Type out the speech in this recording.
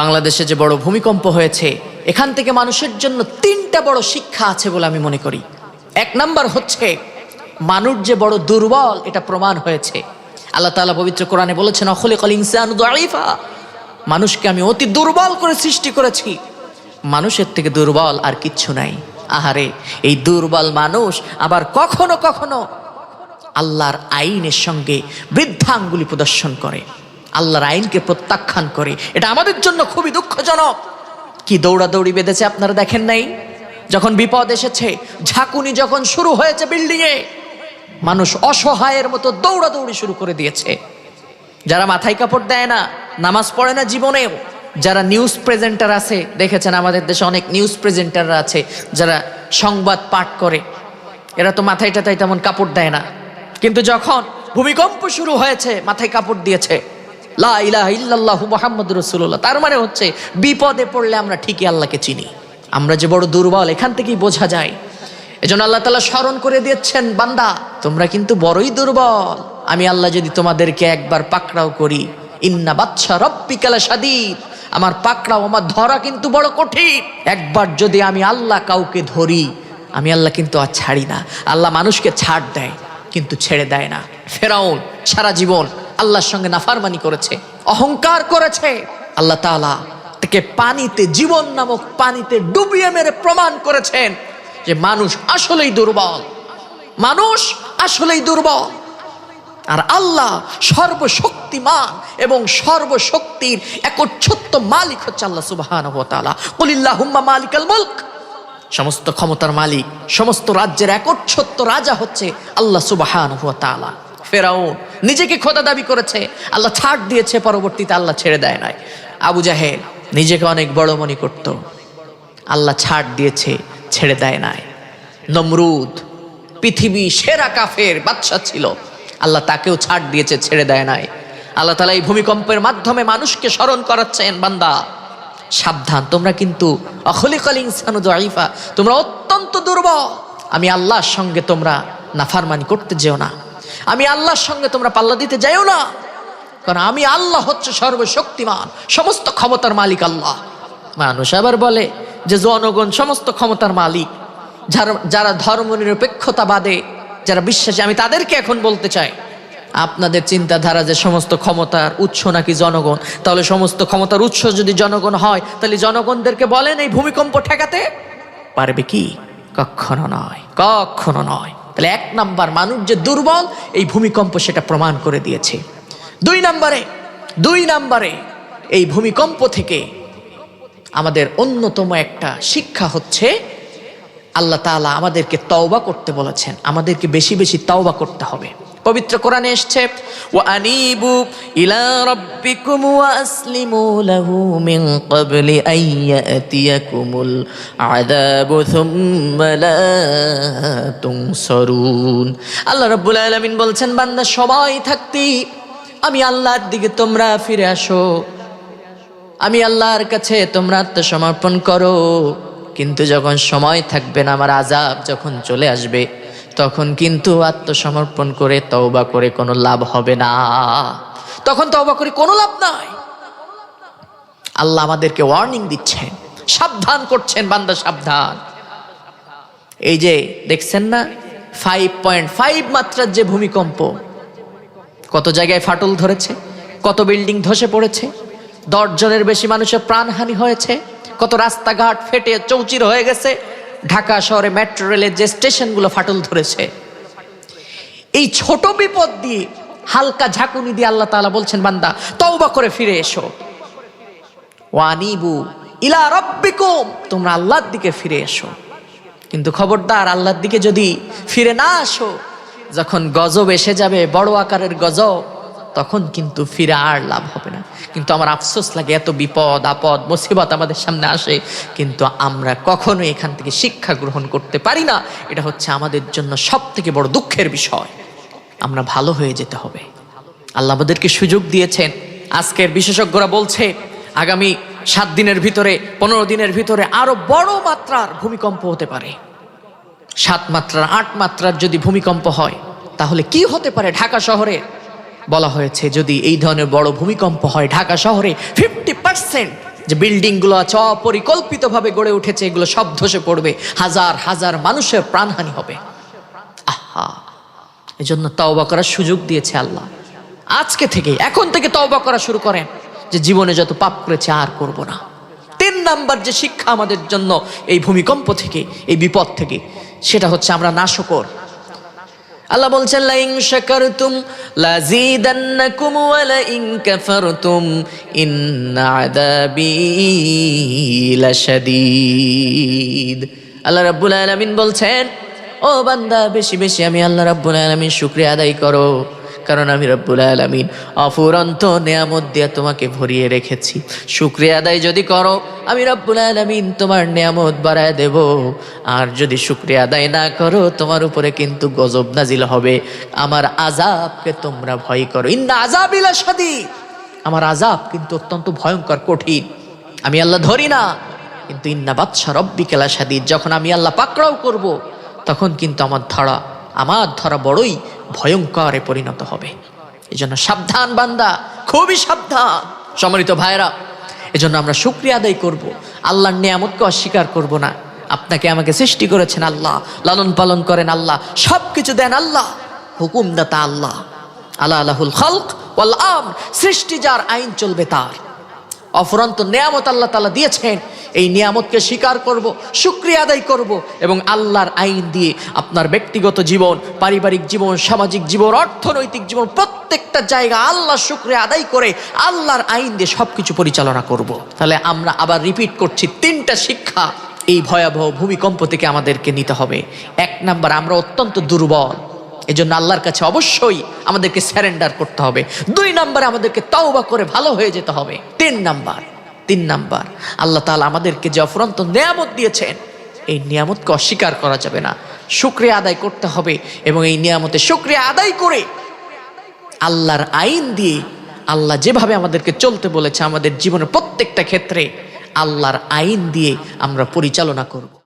বাংলাদেশে যে বড় ভূমিকম্প হয়েছে, এখান থেকে মানুষের জন্য তিনটা বড় শিক্ষা আছে বলে আমি মনে করি। এক নাম্বার হচ্ছে, মানুষ যে বড় দুর্বল, এটা প্রমাণ হয়েছে। আল্লাহ তাআলা পবিত্র কোরআনে বলেছেন অখলে কল ইনসান মানুষকে আমি অতি দুর্বল করে সৃষ্টি করেছি। মানুষের থেকে দুর্বল আর কিচ্ছু নাই। আহারে, এই দুর্বল মানুষ আবার কখনো কখনো আল্লাহর আইনের সঙ্গে বৃদ্ধাঙ্গুলি প্রদর্শন করে। আল্লাহর আইনকে প্রত্যাখ্যান করে। এটা আমাদের জন্য খুবই দুঃখজনক। কি দৌড়াদৌড়ি বেঁধেছে আপনারা দেখেন নাই? যখন বিপদ এসেছে, ঝাঁকুনি যখন শুরু হয়েছে বিল্ডিংয়ে, মানুষ অসহায়ের মতো দৌড়াদৌড়ি শুরু করে দিয়েছে। যারা মাথায় কাপড় দেয় না, নামাজ পড়ে না জীবনেও, যারা নিউজ প্রেজেন্টার আছে, দেখেছেন আমাদের দেশে অনেক নিউজ প্রেজেন্টাররা আছে, যারা সংবাদ পাঠ করে। এরা তো মাথায় টাথায় তেমন কাপড় দেয় না। কিন্তু যখন ভূমিকম্প শুরু হয়েছে, মাথায় কাপড় দিয়েছে লা তার মানে হচ্ছে, বিপদে পড়লে আমরা ঠিকই আল্লাহকে চিনি। আমরা যে বড় দুর্বল, এখান থেকেই বোঝা যায়। এজন্য আল্লাহ তালা স্মরণ করে দিয়েছেন, বান্দা, তোমরা কিন্তু বড়ই দুর্বল। আমি আল্লাহ যদি তোমাদেরকে একবার পাকড়াও করি, ইন্না বাচ্চা রব্বিকালা সাদিদ আমার পাকড়াও, আমার ধরা কিন্তু বড় কঠিন। একবার যদি আমি আল্লাহ কাউকে ধরি, আমি আল্লাহ কিন্তু আর ছাড়ি না। আল্লাহ মানুষকে ছাড় দেয়, কিন্তু ছেড়ে দেয় না। ফেরাউন, সারা জীবন আল্লাহর সঙ্গে নাফারমানি করেছে, অহংকার করেছে। আল্লাহ তাআলা তাকে পানিতে, জীবন নামক পানিতে ডুবিয়ে মেরে প্রমাণ করেছেন যে মানুষ আসলেই দুর্বল। মানুষ আসলেই দুর্বল। আর আল্লাহ সর্বশক্তিমান এবং সর্বশক্তির একচ্ছত্ব মালিক হচ্ছে আল্লাহ সুবাহান কলিল্লাহুম্মা মালিকাল মুলক। সমস্ত ক্ষমতার মালিক, সমস্ত রাজ্যের একচ্ছত্ব রাজা হচ্ছে আল্লাহ সুবাহান তাআলা। ফেরাউন নিজেকে খোদা দাবি করেছে। আল্লাহ ছাড় দিয়েছে, পরবর্তীতে আল্লাহ ছেড়ে দেয় নাই। আবু জাহেল নিজেকে অনেক বড় মনে করত। আল্লাহ ছাড় দিয়েছে, ছেড়ে দেয় নাই। নমরুদ পৃথিবী সেরা কাফের বাদশা ছিল। আল্লাহ তাকেও ছাড় দিয়েছে, ছেড়ে দেয় নাই। আল্লাহ তালা এই ভূমিকম্পের মাধ্যমে মানুষকে স্মরণ করাচ্ছেন, বান্দা। সাবধান, তোমরা কিন্তু অখলিকল ইনসানু দাইফা তোমরা অত্যন্ত দুর্বল। আমি আল্লাহর সঙ্গে তোমরা নাফারমানি করতে যেও না। আমি আল্লাহর সঙ্গে তোমরা পাল্লা দিতে যাইও না। কারণ আমি আল্লাহ হচ্ছে সর্বশক্তিমান, সমস্ত ক্ষমতার মালিক আল্লাহ। মানুষ আবার বলে যে, জনগণ সমস্ত ক্ষমতার মালিক। যারা যারা ধর্মনিরপেক্ষতাবাদে যারা বিশ্বাসী, আমি তাদেরকে এখন বলতে চাই, আপনাদের চিন্তাধারা যে সমস্ত ক্ষমতার উৎস নাকি জনগণ, তাহলে সমস্ত ক্ষমতার উৎস যদি জনগণ হয়, তাহলে জনগণদেরকে বলেন এই ভূমিকম্প ঠেকাতে? পারবে কি? কখনো নয় কখনো নয়। তাহলে এক নাম্বার মানুষ যে দুর্বল, এই ভূমিকম্প সেটা প্রমাণ করে দিয়েছে। দুই নাম্বারে দুই নাম্বারে এই ভূমিকম্প থেকে আমাদের অন্যতম একটা শিক্ষা হচ্ছে, আল্লাহ তালা আমাদেরকে তওবা করতে বলেছেন। আমাদেরকে বেশি বেশি তওবা করতে হবে। পবিত্র কোরআনে এসছে, ওয়া আনিবু ইলা রাব্বিকুম ওয়া আসলিমু লাহু মিন ক্বাবলি আন ইয়াতিয়াকুমুল আযাবু থুম্মা লা তুনসারুন। আল্লাহ রাব্বুল আলামিন বলছেন, বান্দা, সবাই থাকতি, আমি আল্লাহর দিকে তোমরা ফিরে আসো। আমি আল্লাহর কাছে তোমরা আত্মসমর্পণ করো। কিন্তু যখন সময় থাকবে না, আমার আজাব যখন চলে আসবে তখন কিন্তু আত্মসমর্পণ করে তওবা করে কোনো লাভ হবে না। তখন তওবা করে কোনো লাভ নাই। আল্লাহ আমাদেরকে ওয়ার্নিং দিচ্ছেন, সাবধান করছেন বান্দা, সাবধান। এই যে দেখছেন না ফাইভ পয়েন্ট ফাইভ মাত্রার যে ভূমিকম্প, কত জায়গায় ফাটল ধরেছে, কত বিল্ডিং ধসে পড়েছে, দশ জনের বেশি মানুষের প্রাণহানি হয়েছে, কত রাস্তাঘাট ফেটে চৌচির হয়ে গেছে ঢাকা শহরে মেট্রো রেলের যে স্টেশনগুলো ফাটল ধরেছে, এই ছোট বিপদ দিয়ে হালকা ঝাঁকুনি দিয়ে আল্লাহ তাআলা বলছেন, বান্দা, তওবা করে ফিরে এসো। ওয়ানিবু ইলা রব্বিকুম, তোমরা আল্লাহর দিকে ফিরে এসো। কিন্তু খবরদার, আল্লাহর দিকে যদি ফিরে না আসো, যখন গজব এসে যাবে, বড় আকারের গজব তখন কিন্তু ফিরে আর লাভ হবে না। কিন্তু আমার আফসোস লাগে, এত বিপদ, আপদ, মুসিবত আমাদের সামনে আসে। কিন্তু আমরা কখনো এখান থেকে শিক্ষা গ্রহণ করতে পারি না। এটা হচ্ছে আমাদের জন্য সব থেকে বড় দুঃখের বিষয়। আমরা ভালো হয়ে যেতে হবে। আল্লাহ আমাদেরকে সুযোগ দিয়েছেন। আজকের বিশেষজ্ঞরা বলছে, আগামী সাত দিনের ভিতরে, পনেরো দিনের ভিতরে আরও বড় মাত্রার ভূমিকম্প হতে পারে। সাত মাত্রার, আট মাত্রার যদি ভূমিকম্প হয়, তাহলে কি হতে পারে ঢাকা শহরে? বলা হয়েছে, যদি এই ধরনের বড় ভূমিকম্প হয় ঢাকা শহরে ফিফটি পার্সেন্ট যে বিল্ডিংগুলো আছে, অপরিকল্পিতভাবে গড়ে উঠেছে, এগুলো সব ধসে পড়বে, হাজার হাজার মানুষের প্রাণহানি হবে। আহা! এই জন্য তওবা করার সুযোগ দিয়েছে আল্লাহ। আজকে থেকে এখন থেকে তওবা করা শুরু করেন যে জীবনে যত পাপ করেছে আর করব না। তিন নাম্বার যে শিক্ষা আমাদের জন্য এই ভূমিকম্প থেকে, এই বিপদ থেকে, সেটা হচ্ছে আমরা নাশকর। আল্লাহ বলছেন লাইং শাকারতুম লাজিদান্নাকুম ওয়া লাইন কাফারতুম ইন্না আযাবি লাশাদীদ। আল্লাহ রাব্বুল আলামিন বলছেন, ও বান্দা, বেশি বেশি আমি আল্লাহ রাব্বুল আলামিন শুকরিয়া আদায় করো। কারণ আমি রব্বুল আলামিন অফুরন্ত নেয়ামত দিয়ে তোমাকে ভরিয়ে রেখেছি। শুক্রিয়া আদায় যদি করো, আমি রব্বুল আলমিন তোমার নেয়ামত বাড়ায় দেব। আর যদি শুক্রিয়া আদায় না করো, তোমার উপরে কিন্তু গজব নাজিল হবে। আমার আজাবকে তোমরা ভয় করো। ইন্না আজাবিলা সাদি আমার আজাব কিন্তু অত্যন্ত ভয়ঙ্কর, কঠিন। আমি আল্লাহ ধরি না। কিন্তু ইন্না বাদশা রব্বি কেলা সাদিদ যখন আমি আল্লাহ পাকড়াও করব, তখন কিন্তু আমার ধরা আমার ধরা বড়ই ভয়ঙ্করে পরিণত হবে। এই জন্য সাবধান বান্দা, খুবই সাবধান। সম্মানিত ভাইরা এজন্য আমরা শুক্রিয়া আদায় করব। আল্লাহর নিয়ামতকে অস্বীকার করব না। আপনাকে আমাকে সৃষ্টি করেছেন আল্লাহ, লালন পালন করেন আল্লাহ সব কিছু দেন আল্লাহ, হুকুমদাতা আল্লাহ। আল্লাহ আল্লাহুল খালক ওয়াল আম সৃষ্টি যার আইন চলবে তার। অফুরন্ত নিয়ামত আল্লাহ তালা দিয়েছেন। এই নিয়ামতকে স্বীকার করব, শুক্রিয়া আদায় করব এবং আল্লাহর আইন দিয়ে আপনার ব্যক্তিগত জীবন, পারিবারিক জীবন, সামাজিক জীবন, অর্থনৈতিক জীবন, প্রত্যেকটা জায়গা আল্লাহ শুক্রিয়া আদায় করে আল্লাহর আইন দিয়ে সব কিছু পরিচালনা করব। তাহলে আমরা আবার রিপিট করছি, তিনটা শিক্ষা এই ভয়াবহ ভূমিকম্প থেকে আমাদেরকে নিতে হবে। এক নাম্বার, আমরা অত্যন্ত দুর্বল। এই জন্য আল্লাহর কাছে অবশ্যই আমাদেরকে স্যারেন্ডার করতে হবে। দুই নাম্বারে, আমাদেরকে তওবা করে ভালো হয়ে যেতে হবে। তিন নাম্বার তিন নাম্বার, আল্লাহ তালা আমাদেরকে যে অফুরন্ত নিয়ামত দিয়েছেন, এই নিয়ামতকে অস্বীকার করা যাবে না। শুক্রিয়া আদায় করতে হবে এবং এই নিয়ামতে শুক্রিয়া আদায় করে আল্লাহর আইন দিয়ে আল্লাহ যেভাবে আমাদেরকে চলতে বলেছে আমাদের জীবনের প্রত্যেকটা ক্ষেত্রে আল্লাহর আইন দিয়ে আমরা পরিচালনা করব।